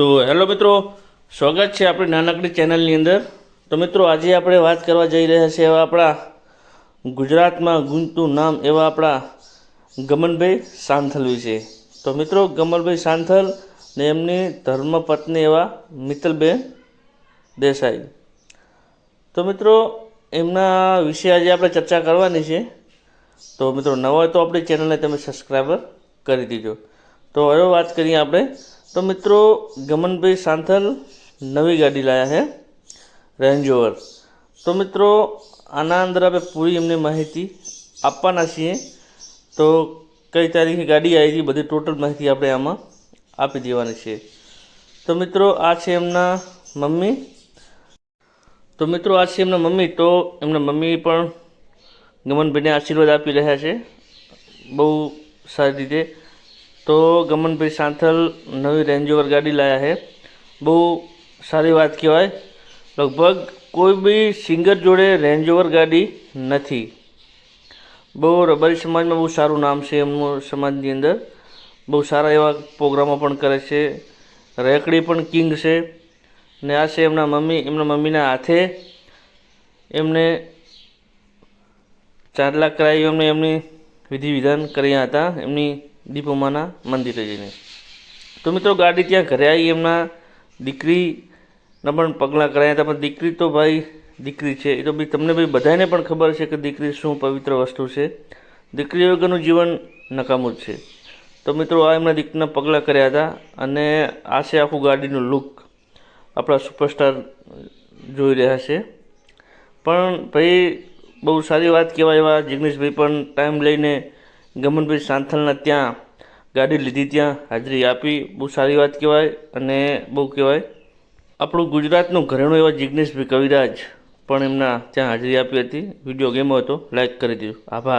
તો હેલો મિત્રો, સ્વાગત છે આપણી નાનકડી ચેનલની અંદર. તો મિત્રો, આજે આપણે વાત કરવા જઈ રહ્યા છીએ એવા આપણા ગુજરાતમાં ગુંજતું નામ એવા આપણા ગમનભાઈ સાંથલ વિશે. તો મિત્રો, ગમનભાઈ સાંથલ ને એમની ધર્મપત્ની એવા મિત્તલબેન દેસાઈ. તો મિત્રો, એમના વિશે આજે આપણે ચર્ચા કરવાની છે. તો મિત્રો, નવા હોય તો આપણી ચેનલને તમે સબસ્ક્રાઈબર કરી દીજો. તો હવે વાત કરીએ આપણે તો મિત્રો, ગમનભાઈ સાંથલ નવી ગાડી લાવ્યા છે રેન્જ તો મિત્રો, આના અંદર આપણે પૂરી એમને માહિતી આપવાના છીએ. તો કઈ તારીખે ગાડી આવી હતી બધી ટોટલ માહિતી આપણે આમાં આપી દેવાની છે. તો મિત્રો, આ છે એમના મમ્મી. તો મિત્રો, આ છે એમના મમ્મી. તો એમના મમ્મી પણ ગમનભાઈને આશીર્વાદ આપી રહ્યા છે. બહુ સારી રીતે. તો ગમનભાઈ સાંથલ નવી રેન્જ ઓવર ગાડી લાવ્યા છે. બહુ સારી વાત કહેવાય. લગભગ કોઈ બી સિંગર જોડે રેન્જ ઓવર ગાડી નથી. બહુ રબારી સમાજમાં બહુ સારું નામ છે એમનું સમાજની અંદર. બહુ સારા એવા પ્રોગ્રામો પણ કરે છે. રેકડી પણ કિંગ છે. ને આ છે એમના મમ્મી, એમના મમ્મીના હાથે. એમને ચાર લાખ કરાવી એમને એમની વિધિ વિધાન કર્યા હતા. એમની દીપોમાના મંદિરે જઈને. તો મિત્રો ગાડી ત્યાં ઘરે આવી, એમના દીકરીના પણ પગલાં કરાયા હતા, પણ દીકરી તો ભાઈ દીકરી છે. એ તો બી તમને ભાઈ બધાને પણ ખબર છે કે દીકરી શું પવિત્ર વસ્તુ છે. દીકરી વગરનું જીવન નકામું જ છે. તો મિત્રો આ એમના દીકરીના પગલાં કર્યા હતા અને આ છે આખું ગાડીનું લુક. આપણા સુપરસ્ટાર જોઈ રહ્યા છે. પણ ભાઈ બહુ સારી વાત કહેવાય એવા જિગ્નેશભાઈ પણ ટાઈમ લઈને ગમનભાઈ સાંથલના ત્યાં ગાડી લીધી ત્યાં, હાજરી આપી. બહુ સારી વાત કહેવાય અને બહુ કહેવાય. આપણું ગુજરાતનું ઘરેણું એવા જિજ્ઞેશભાઈ કવિરાજ પણ એમના ત્યાં હાજરી આપી હતી. વીડિયો ગેમો હતો, લાઈક કરી દીધું આભાર.